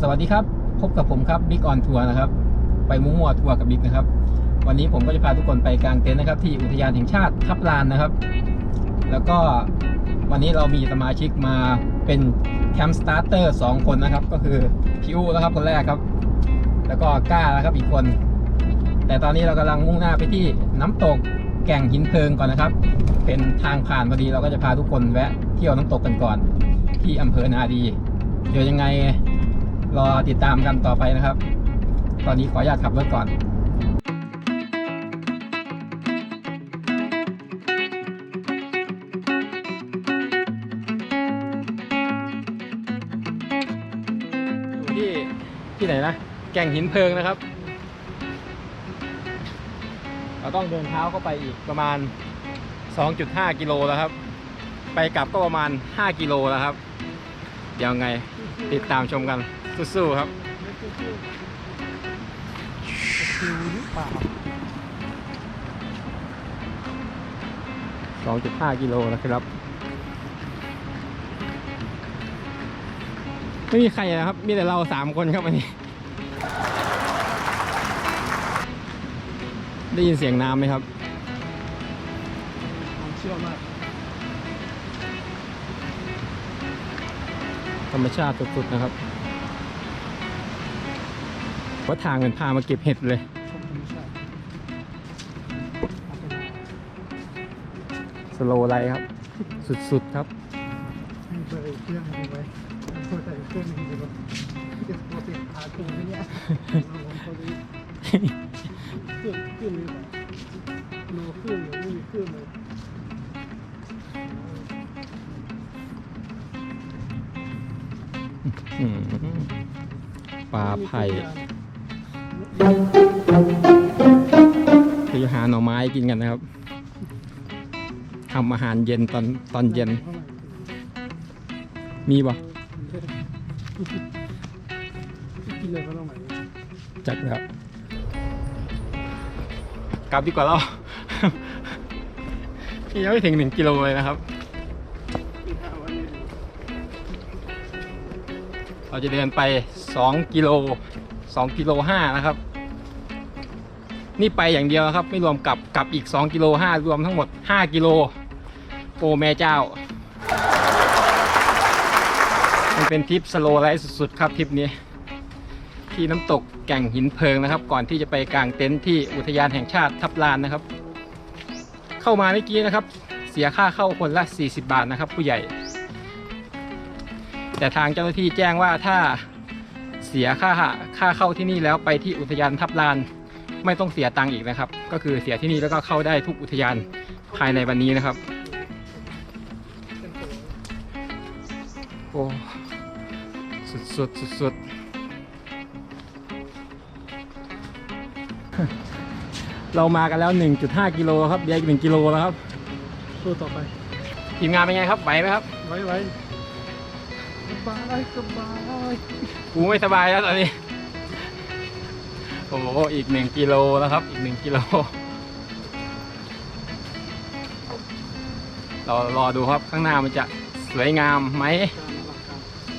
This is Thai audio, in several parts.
สวัสดีครับ พบกับผมครับบิ๊กออนทัวร์นะครับ ไปมั่วทัวร์กับบิ๊กนะครับ วันนี้ผมก็จะพาทุกคนไปกลางเต็นท์นะครับ ที่อุทยานแห่งชาติทับลานนะครับ แล้วก็วันนี้เรามีสมาชิกมาเป็นแคมป์สตาร์เตอร์สองคนนะครับ ก็คือพิวนะครับคนแรกครับ แล้วก็ก้านะครับอีกคน แต่ตอนนี้เรากำลังมุ่งหน้าไปที่น้ำตกแก่งหินเพลิงก่อนนะครับ เป็นทางผ่านพอดีเราก็จะพาทุกคนแวะเที่ยวน้ำตกกันก่อน ที่อำเภอนาดี เดี๋ยวยังไง รอติดตามกันต่อไปนะครับ ตอนนี้ขออนุญาตขับรถก่อนที่ที่ไหนนะ แก่งหินเพลิงนะครับ เราต้องเดินเท้าเข้าไปอีกประมาณ 2.5 กิโลแล้วครับ ไปกลับก็ประมาณ 5 กิโลแล้วครับ เดี๋ยวไงติดตามชมกัน สู้ๆครับคิวหรือเปล่า2.5กิโลนะครับ ไม่มีใครนะครับ มีแต่เราสามคนครับวันนี้ ได้ยินเสียงน้ำไหมครับผมเชื่อมาก ธรรมชาติสุดๆนะครับ ว่าทางมันพามาเก็บเห็ดเลยผมธรรมชาติสโลไลท์ครับ สุดๆครับมีเบอร์เครื่องมีไหมเบอร์ใส่เครื่องมีไหมจะโปรตีนขาคูไหมเนี่ยผมพอดีเครื่องเครื่องหรือเปล่าโนเครื่องหรือไม่มีเครื่องเลยอืมปลาไผ่ คือหาหน่อไม้กินกันนะครับทำอาหารเย็นตอนตอนเย็น มีบ่กินเลยก็ต้องไหนจัดครับกลับดีกว่าเราพี่ยังไม่ถึงหนึ่งกิโลเลยนะครับเราจะเดินไป 2 กิโล 2กิโล5นะครับ นี่ไปอย่างเดียวนะครับ ไม่รวมกลับกลับอีก2กิโล5รวมทั้งหมด 5กิโลโอแม่เจ้า มันเป็นทริปสโลไลท์สุดๆครับทริปนี้ ที่น้ำตกแก่งหินเพลิงนะครับ ก่อนที่จะไปกางเต็นท์ที่อุทยานแห่งชาติทับลานนะครับ เข้ามาเมื่อกี้นะครับ เสียค่าเข้าคนละ 40 บาทนะครับ ผู้ใหญ่ แต่ทางเจ้าหน้าที่แจ้งว่าถ้า เสียค่าค่าเข้าที่นี่แล้วไปที่อุทยานทับลาน ไม่ต้องเสียตังค์อีกนะครับ ก็คือเสียที่นี่แล้วก็เข้าได้ทุกอุทยานภายในวันนี้นะครับโอ้สุดสุดสุดสุดเรามากันแล้ว 1.5 กิโลครับเดียวอีก1กิโลแล้วครับสู้ต่อไปทีมงานเป็นไงครับไหวไหมครับไว้ไว้สบายสบาย กูไม่สบายแล้วตอนนี้ โอ้โหอีกหนึ่งกิโลแล้วครับ อีกหนึ่งกิโล เรารอดูครับข้างหน้ามันจะสวยงามไหม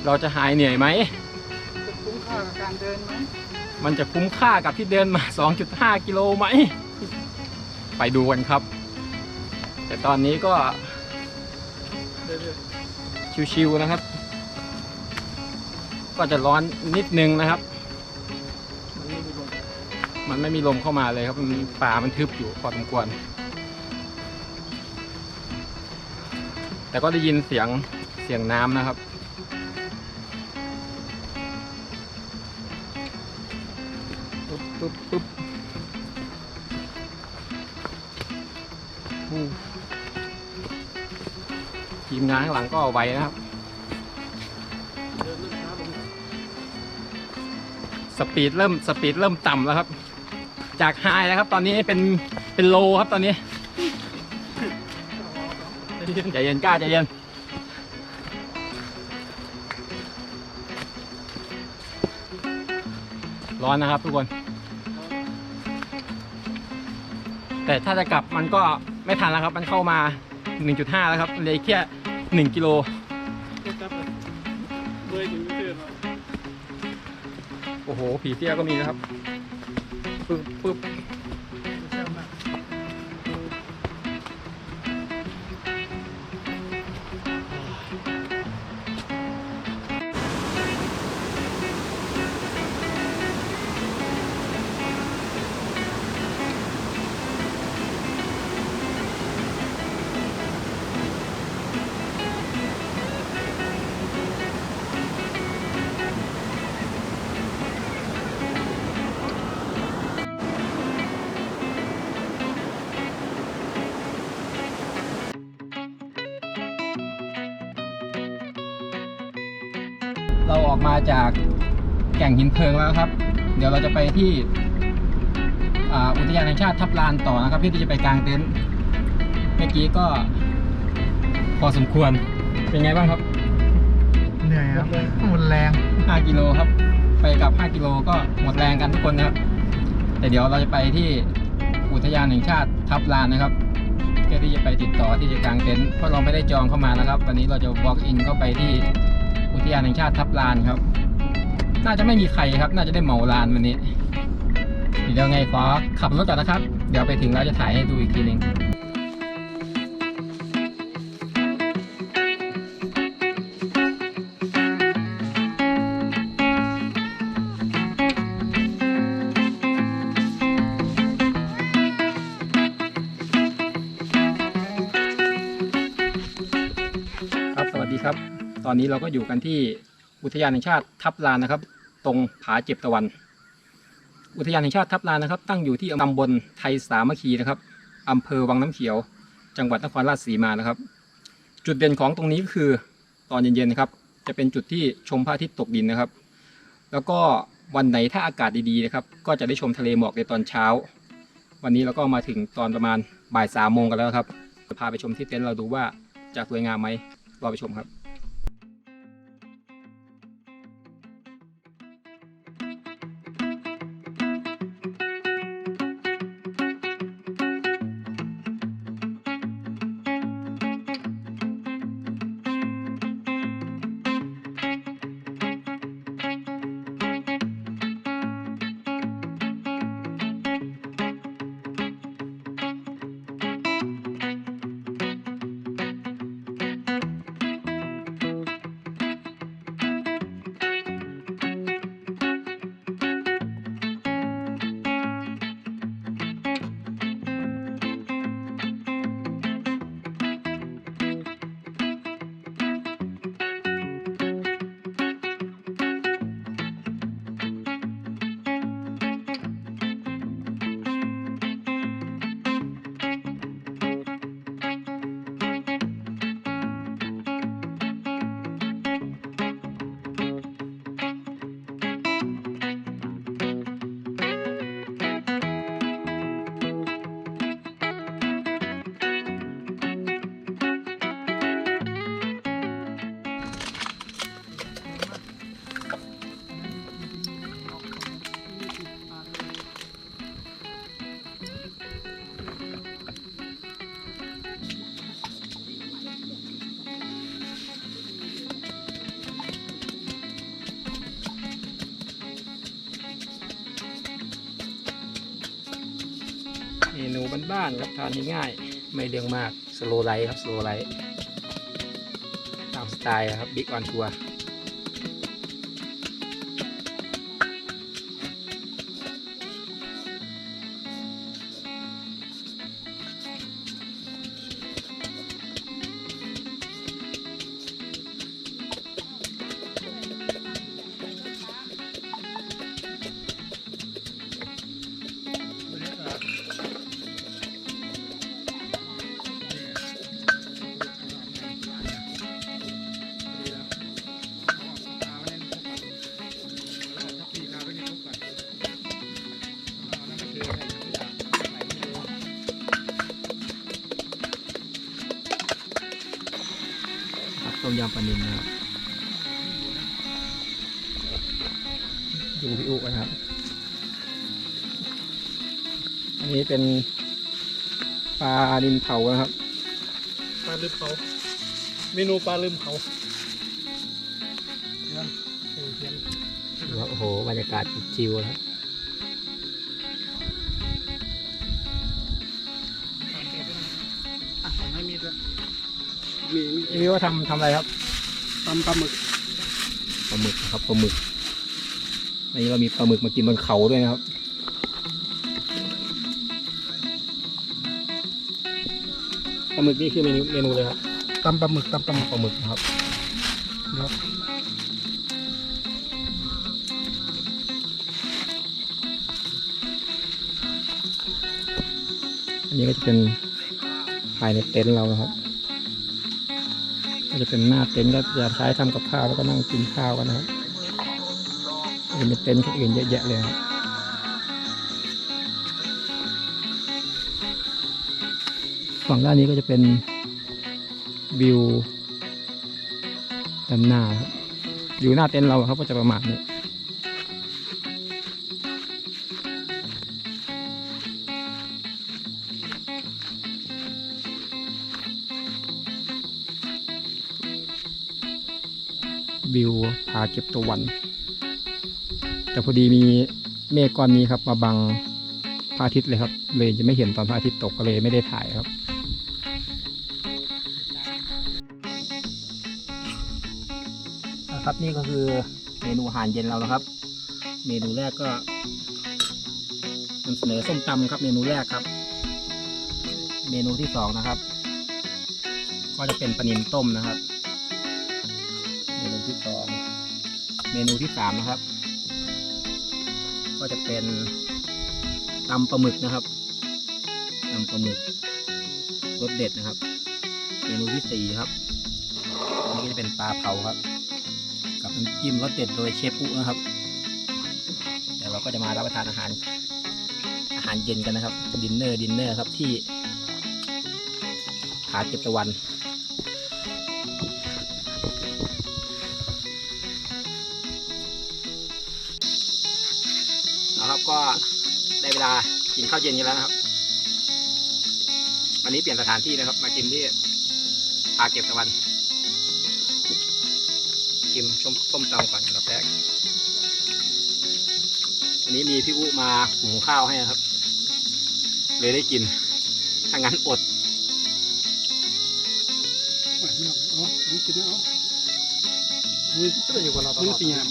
เราจะหายเหนื่อยไหม จะคุ้มค่ากับการเดินไหมมันจะคุ้มค่ากับที่เดินมา 2.5 กิโลไหม ไปดูกันครับ แต่ตอนนี้ก็เรื่อยชิวๆนะครับ ก็จะร้อนนิดนึงนะครับ มันไม่มีลมเข้ามาเลยครับมันป่ามันทึบอยู่พอสมควร แต่ก็ได้ยินเสียงเสียงน้ำนะครับปุ๊บปุ๊บปุ๊บทีมงานข้างหลังก็ไวนะครับ สปีดเริ่มสปีดเริ่มต่ำแล้วครับ จากไฮนะครับ ตอนนี้เป็นเป็นโลครับตอนนี้ใจเย็นกล้าใจเย็นร้อนนะครับทุกคน แต่ถ้าจะกลับมันก็ไม่ทันแล้วครับ มันเข้ามา 1.5 แล้วครับเลยแค่1กิโล โหผีเตี้ยก็มีนะครับปึ๊บปึ๊บ เราออกมาจากแก่งหินเพลิงแล้วครับ เดี๋ยวเราจะไปที่อ่าอุทยานแห่งชาติทับลานต่อนะครับเพื่อที่จะไปกางเต็นท์เมื่อกี้ก็พอสมควรเป็นไงบ้างครับ เหนื่อยครับหมดแรง 5 กิโลครับ ไปกลับ 5 กิโลก็หมดแรงกันทุกคนนะครับ แต่เดี๋ยวเราจะไปที่อุทยานแห่งชาติทับลานนะครับเพื่อที่จะไปติดต่อที่จะกางเต็นท์เพราะเราไม่ได้จองเข้ามานะครับ วันนี้เราจะ walk in เข้าไปที่อุท ยานแห่งชาติทับลานครับ น่าจะไม่มีใครครับ น่าจะได้เหมาลานวันนี้เดี๋ยวไงขอขับรถก่อนนะครับ เดี๋ยวไปถึงแล้วจะถ่ายให้ดูอีกทีหนึง ตอนนี้เราก็อยู่กันที่อุทยานแห่งชาติทับลานนะครับ ตรงผาเจ็บตะวัน อุทยานแห่งชาติทับลานนะครับ ตั้งอยู่ที่ตำบลไทยสามัคคีนะครับอำเภอวังน้ำเขียว จังหวัดนครราชสีมานะครับ จุดเด่นของตรงนี้ก็คือตอนเย็นๆนะครับ จะเป็นจุดที่ชมพระอาทิตย์ตกดินนะครับ แล้วก็วันไหนถ้าอากาศดีๆนะครับ ก็จะได้ชมทะเลหมอกในตอนเช้า วันนี้เราก็มาถึงตอนประมาณบ่ายสามโมงกันแล้วครับจะพาไปชมที่เต็นท์เราดูว่าจะสวยงามไหมรอไปชมครับ บ้านๆครับทานง่ายๆไม่เรื่องมากสโลไลท์ครับสโลไลท์ตามสไตล์ครับบิ๊กออนทัวร์ ยำปลานิลนะครับดูพี่อุกันครับ อันนี้เป็นปลาดินเผานะครับ ปลาลืมเขาเมนูปลาลืมเขาเทียนเทียนโอ้ครับโอ้โห บรรยากาศชิวๆนะครับ มีมีพี่วิวว่าทำทำอะไรครับตำปลาหมึกปลาหมึกนะครับปลาหมึกอันนี้เรามีปลาหมึกมากินบนเขาด้วยนะครับปลาหมึกนี่คือเมนูเมนูเลยครับตำปลาหมึกตำปลาหมึกปลาหมึกนะครับเดี๋ยวอันนี้ก็จะเป็นภายในเต็นท์เรานะครับก็ จะเป็นหน้าเต็นท์ก็จะใช้ทำกับข้าวแล้วก็นั่งกินข้าวกันนะครับจะมีเต็นท์ที่อื่นเยอะแยะเลยครับฝั่งด้านนี้ก็จะเป็นวิวด้านหน้าครับวิวหน้าเต็นท์เราครับก็จะประมาณนี้ วิวผาเก็บตะวัน แต่พอดีมีเมฆก้อนนี้ครับ มาบังพระอาทิตย์เลยครับ เลยจะไม่เห็นตอนพระอาทิตย์ตกก็เลยไม่ได้ถ่ายครับนะครับนี่ก็คือเมนูอาหารเย็นเรานะครับ เมนูแรกก็นำเสนอส้มตำครับ เมนูแรกครับ เมนูที่สองนะครับ ก็จะเป็นปลานิลต้มนะครับ เมนูที่สอง เมนูที่สามนะครับ ก็จะเป็นตำปลาหมึกนะครับตำปลาหมึกรสเด็ดนะครับ เมนูที่สี่ครับอันนี้ก็จะเป็นปลาเผาครับ กับน้ำจิ้มรสเด็ดโดยเชฟปุ๊นะครับเดี๋ยวเราก็จะมารับประทานอาหาร อาหารเย็นกันนะครับดินเนอร์ดินเนอร์ครับที่ผาเก็บตะวันากินข้าวเย็นกันแล้วนะครับ วันนี้เปลี่ยนสถานที่นะครับ มากินที่พาเก็บตะวัน ชิมชมต้มตำก่อนอันดับแรกวันนี้มีพี่อุมาหุงข้าวให้นะครับ เลยได้กิน ถ้างั้นอดไม่เอาอ๋อนี่กินนะอ๋อมือก็อยู่กับเราตลอดมือสี่ยาม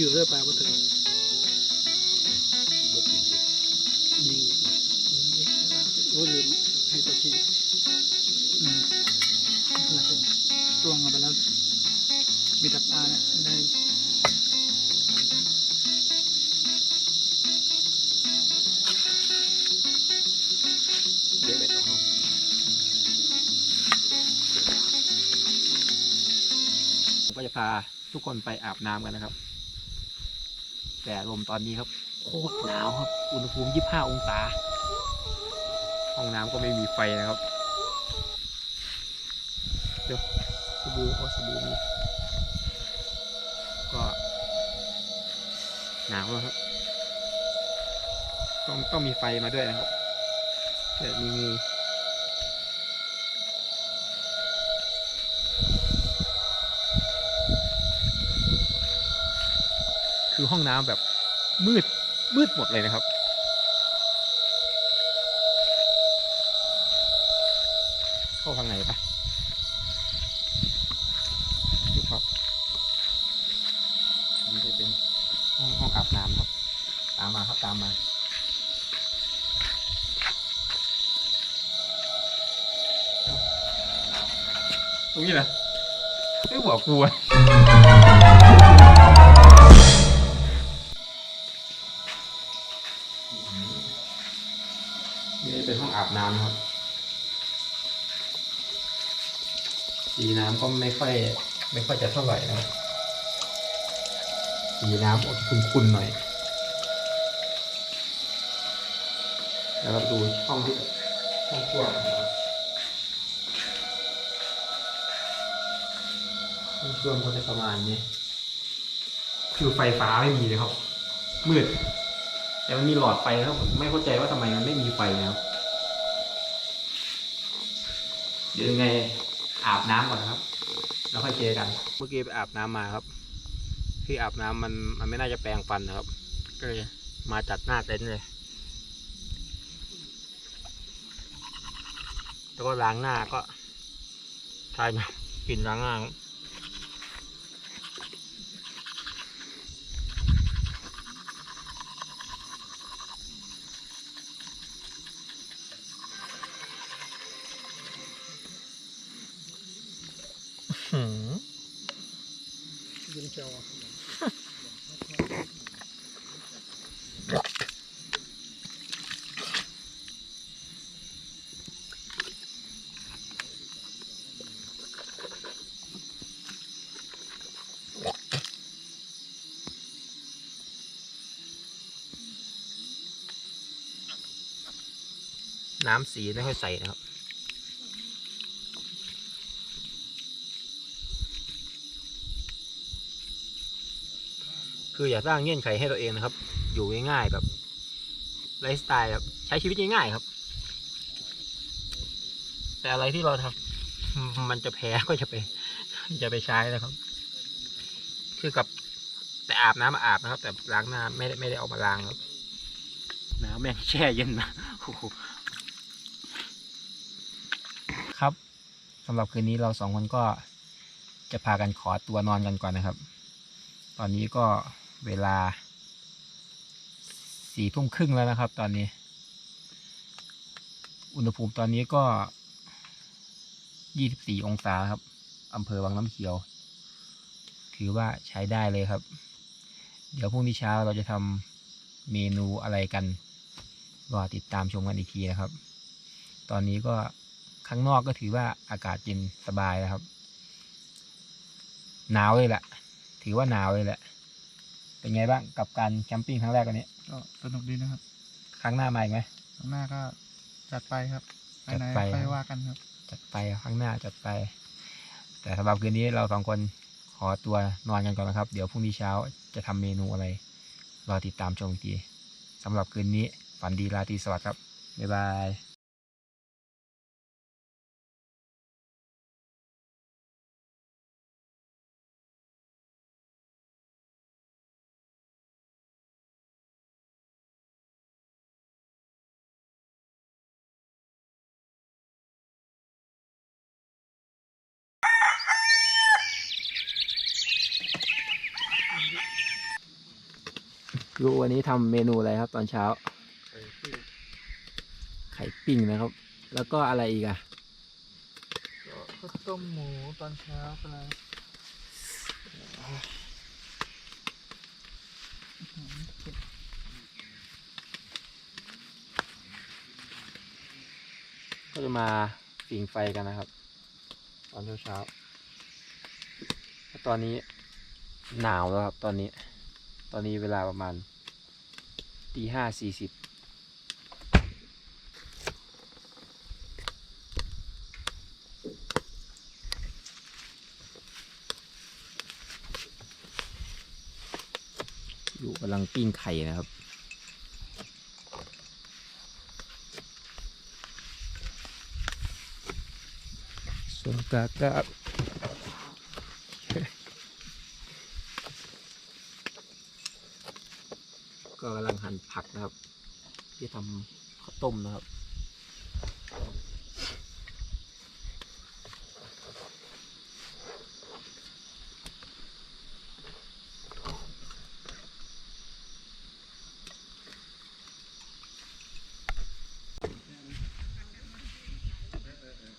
อยู่เรื่อยไปว่าถึงยิงโอ้ลืมให้ตัวทีอืมและครับจ้วงเอาไปแล้วมีแต่ปลาเนี่ยได้เดี๋ยวไปต่อห้องก็จะพาทุกคนไปอาบน้ำกันนะครับ แต่ลมตอนนี้ครับ โคตรหนาวครับ อุณหภูมิ 25 องศา ห้องน้ำก็ไม่มีไฟนะครับ เดี๋ยวสบู่โอสบู่มีก็หนาวแล้วครับ ต้องต้องมีไฟมาด้วยนะครับเดี๋ยวมีงู ห้องน้ำแบบมืดมืดหมดเลยนะครับ เข้าทางไหนปะดูครับนี่จะเป็นห้องห้องอาบน้ำครับ ตามมาครับตามมาตรงนี้นะไม่บอกกูอ น้ำครับสีน้ำก็ไม่ค่อย ไม่ค่อยจะเท่าไหร่นะสีน้ำอดคุ้นๆหน่อย แล้วก็ดูช่องที่ช่องกว้างนะครับช่วงก็จะประมาณนี้ คือไฟฟ้าไม่มีเลยครับ มืด แต่มันมีหลอดไฟครับไม่เข้าใจว่าทำไมมันไม่มีไฟนะครับ เดี๋ยวยังไงอาบน้ำก่อนนะครับแล้วค่อยเจอกัน เมื่อกี้ไปอาบน้ำมาครับ ที่อาบน้ำมันมันไม่น่าจะแปรงฟันนะครับก็เลยมาจัดหน้าเต็นท์เลย แล้วก็ล้างหน้าก็ใช้น้ำกินล้างหน้าครับหืม ยิน เจ้าน้ำสีไม่ค่อยใสนะครับ คืออย่าสร้างเงื่อนไขให้ตัวเองนะครับ อยู่ง่ายๆแบบไลฟ์สไตล์แบบใช้ชีวิตง่ายๆครับ แต่อะไรที่เราทำมันจะแพ้ก็จะไปจะไปใช้นะครับ คือกับแต่อาบน้ำมาอาบนะครับ แต่ล้างหน้าไม่ได้ไม่ได้เอามาล้างครับน้ำแม่งแช่เย็นนะโอ้โหครับสำหรับคืนนี้เราสองคนก็จะพากันขอตัวนอนกันก่อนนะครับ ตอนนี้ก็ เวลาสี่ทุ่มครึ่งแล้วนะครับ ตอนนี้ อุณหภูมิตอนนี้ก็ยี่สิบสี่องศาครับอำเภอวังน้ำเขียว ถือว่าใช้ได้เลยครับ เดี๋ยวพรุ่งนี้เช้าเราจะทำเมนูอะไรกันรอติดตามชมกันอีกทีนะครับ ตอนนี้ก็ข้างนอกก็ถือว่าอากาศเย็นสบายนะครับ หนาวเลยแหละ ถือว่าหนาวเลยแหละ เป็นไงบ้างกับการแคมปิ้งครั้งแรกวันนี้ ก็สนุกดีนะครับ ครั้งหน้ามาอีกไหมข้างหน้าก็จัดไปครับไปไหนจัดไป ค่อยว่ากันครับ จัดไปครั้งหน้าจัดไป แต่สำหรับคืนนี้เราสองคนขอตัวนอนกันก่อนนะครับ เดี๋ยวพรุ่งนี้เช้าจะทำเมนูอะไร รอติดตามชมอีกทีสำหรับคืนนี้ฝันดีราตรีสวัสดิ์ครับ บ๊ายบาย ลูกวันนี้ทำเมนูอะไรครับ ตอนเช้า ไข่ปิ้งนะครับ แล้วก็อะไรอีกอะข้าวต้มหมูตอนเช้าอะไรก็จะมาปิ่งไฟกันนะครับ ตอนเช้าเช้าๆตอนนี้หนาวแล้วครับตอนนี้ ตอนนี้เวลาประมาณตีห้าสี่สิบอยู่กำลังปิ้งไข่นะครับส่วนกาก็ก็กำลัง หั่นผักนะครับ ที่ทำข้าวต้มนะครับ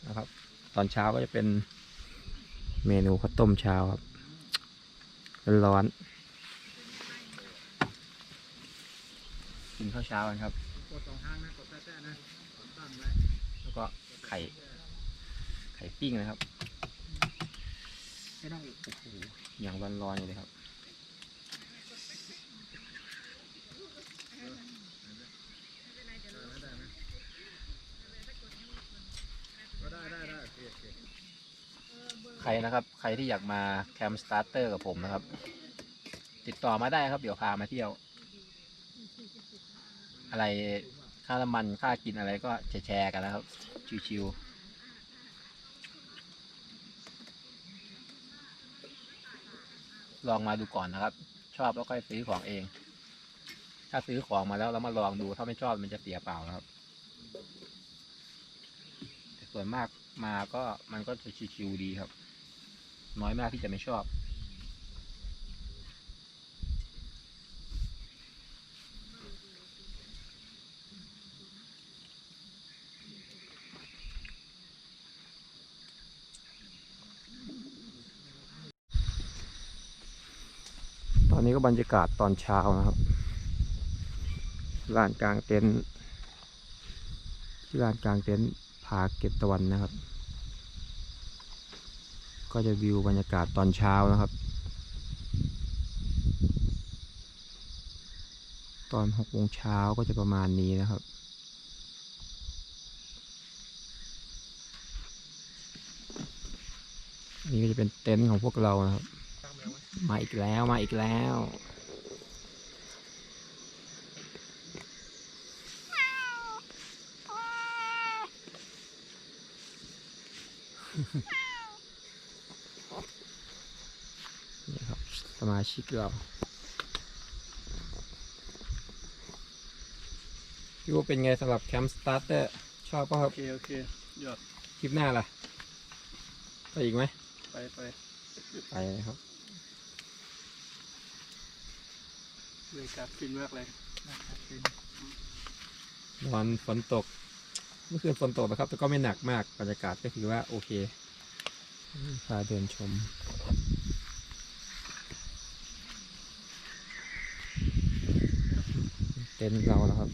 นะครับ ตอนเช้าก็จะเป็นเมนูข้าวต้มเช้าครับร้อนๆกิน ข้าวเช้ากันครับกดสองทางนะกดแต้ๆนะตั้งไว้แล้วก็ไข่ ไข่ปิ้งนะครับไม่ได้โอ้โหอย่างร้อนๆอยู่เลยครับก็ได้ได้ได้โอเคโอเคใครนะครับ ใครที่อยากมาแคมป์สตาร์เตอร์กับผมนะครับ ติดต่อมาได้ครับ เดี๋ยวพามาเที่ยว อะไรค่าน้ำมันค่ากินอะไรก็แชร์กันนะครับ ชิวๆลองมาดูก่อนนะครับ ชอบแล้วค่อยซื้อของเอง ถ้าซื้อของมาแล้วเรามาลองดู ถ้าไม่ชอบมันจะเสียเปล่านะครับ แต่ส่วนมากมาก็มันก็จะชิวๆดีครับ น้อยมากที่จะไม่ชอบ บรรยากาศตอนเช้านะครับลานกลางเต็นท์ที่ลานกลางเต็นท์ผาเก็บตะวันนะครับ ก็จะวิวบรรยากาศตอนเช้านะครับ ตอนหกโมงเช้าก็จะประมาณนี้นะครับนี่ก็จะเป็นเต็นท์ของพวกเรานะครับ มาอีกแล้วมาอีกแล้ว นี่ครับ สมาชิกเราพี่ว่าเป็นไงสำหรับแคมป์สตาร์เตอร์ชอบป่ะคโอรับเค โอเคยอดคลิปหน้าล่ะ ไปอีกไหม ไปไปไปเลยครับ บรรยากาศฟินมากเลยนวันฝนตก เมื่อคืนฝนตกนะครับ แต่ก็ไม่หนักมากบรรยากาศก็ถือว่าโอเคพาเดินชมเต็นท์เรานะครับ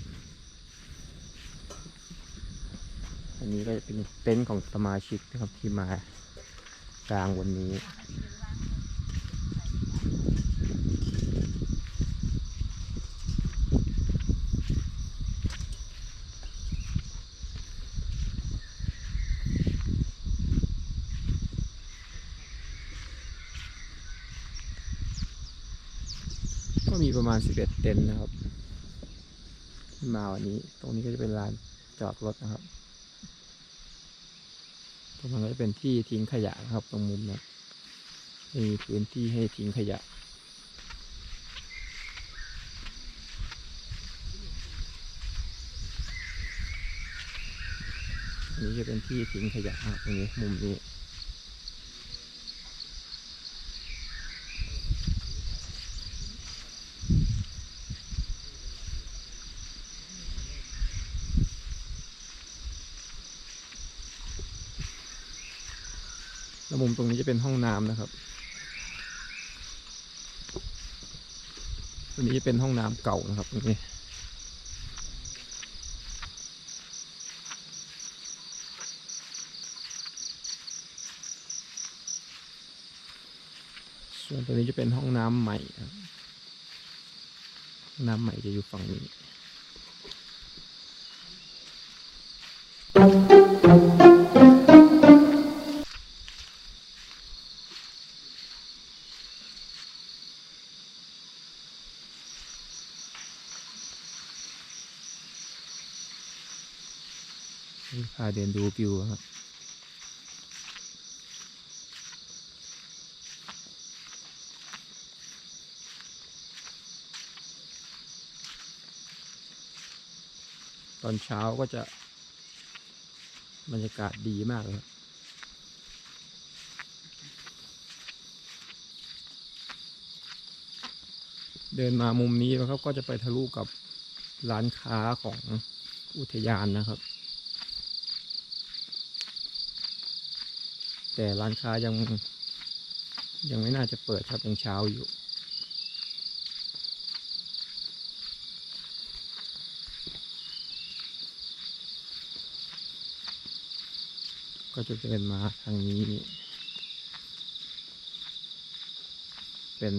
อันนี้ก็จะเป็นเต็นท์ของสมาชิกนะครับที่มากลางวันนี้าณ11เต็นนะครับที่มาวันนี้ ตรงนี้ก็จะเป็นลานจอดรถนะครับ ตรงนั้นก็จะเป็นที่ทิ้งขยะนะครับ ตรงมุมนั้มีพื้นที่ให้ทิ้งขยะอันนี้จะเป็นที่ทิ้งขยะนะครับตรงนี้มุมนี้ แล้วมุม ตรงนี้จะเป็นห้องน้ำนะครับตัวนี้จะเป็นห้องน้ำเก่านะครับตรงนี้ส่วนตัวนี้จะเป็นห้องน้ำใหม่ครับห้องน้ำใหม่จะอยู่ฝั่งนี้ เดินดูวิวครับตอนเช้าก็จะบรรยากาศดีมากเลยครับเดินมามุมนี้นะครับก็จะไปทะลุกับร้านค้าของอุทยานนะครับ แต่ร้านค้ายัง ยังไม่น่าจะเปิดครับยังเช้าอยู่ก็จะเดินมาทางนี้ เป็น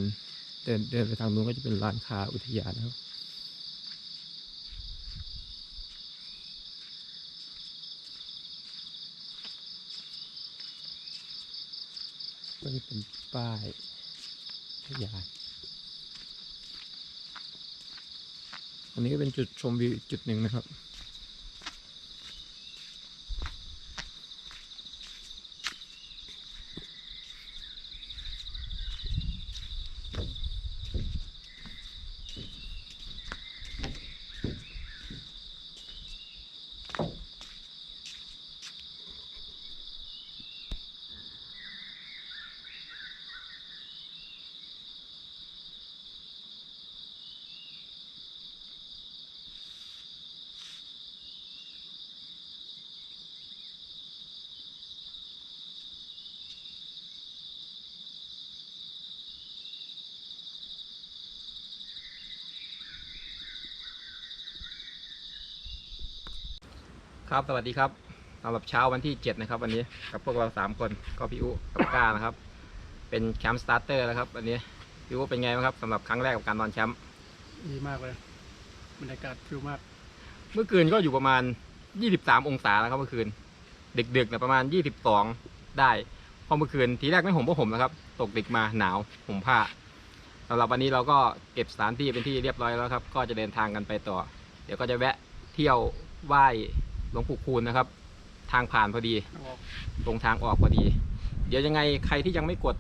เดินเดินไปทางนู้นก็จะเป็นร้านค้าอุทยานนะครับ ก็จะเป็นป้ายอุทยานอันนี้ก็เป็นจุดชมวิวอีกจุดหนึ่งนะครับ ครับสวัสดีครับสำหรับเช้าวันที่ 7 นะครับ วันนี้กับพวกเรา 3 คนก็พี่อุกับก้านะครับ เป็นแคมป์สตาร์เตอร์แล้วครับวันนี้พี่อุเป็นไงบ้างครับสำหรับครั้งแรกกับการนอนแคมป์ดีมากเลยบรรยากาศฟิลมาก เมื่อคืนก็อยู่ประมาณ 23 องศาแล้วครับเมื่อคืนดึกๆนะประมาณ 22 ได้เพอเมื่อคืนทีแรกไม่ห่มก็ห่มนะครับ ตกดึกมาหนาวห่มผ้าสำหรับวันนี้เราก็เก็บสถานที่เป็นที่เรียบร้อยแล้วครับ ก็จะเดินทางกันไปต่อ เดี๋ยวก็จะแวะเที่ยวไหว้ หลวงปู่คูณนะครับ ทางผ่านพอดี ตรงทางออกพอดี เดี๋ยวยังไงใครที่ยังไม่กด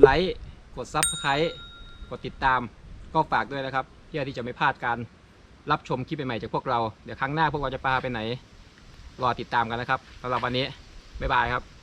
ไลค์กดซับสไครต์กดติดตามก็ฝากด้วยนะครับเพื่อที่จะไม่พลาดการรับชมคลิปใหม่ๆจากพวกเรา เดี๋ยวครั้งหน้าพวกเราจะพาไปไหน รอติดตามกันนะครับสำหรับวันนี้บ๊ายบายครับ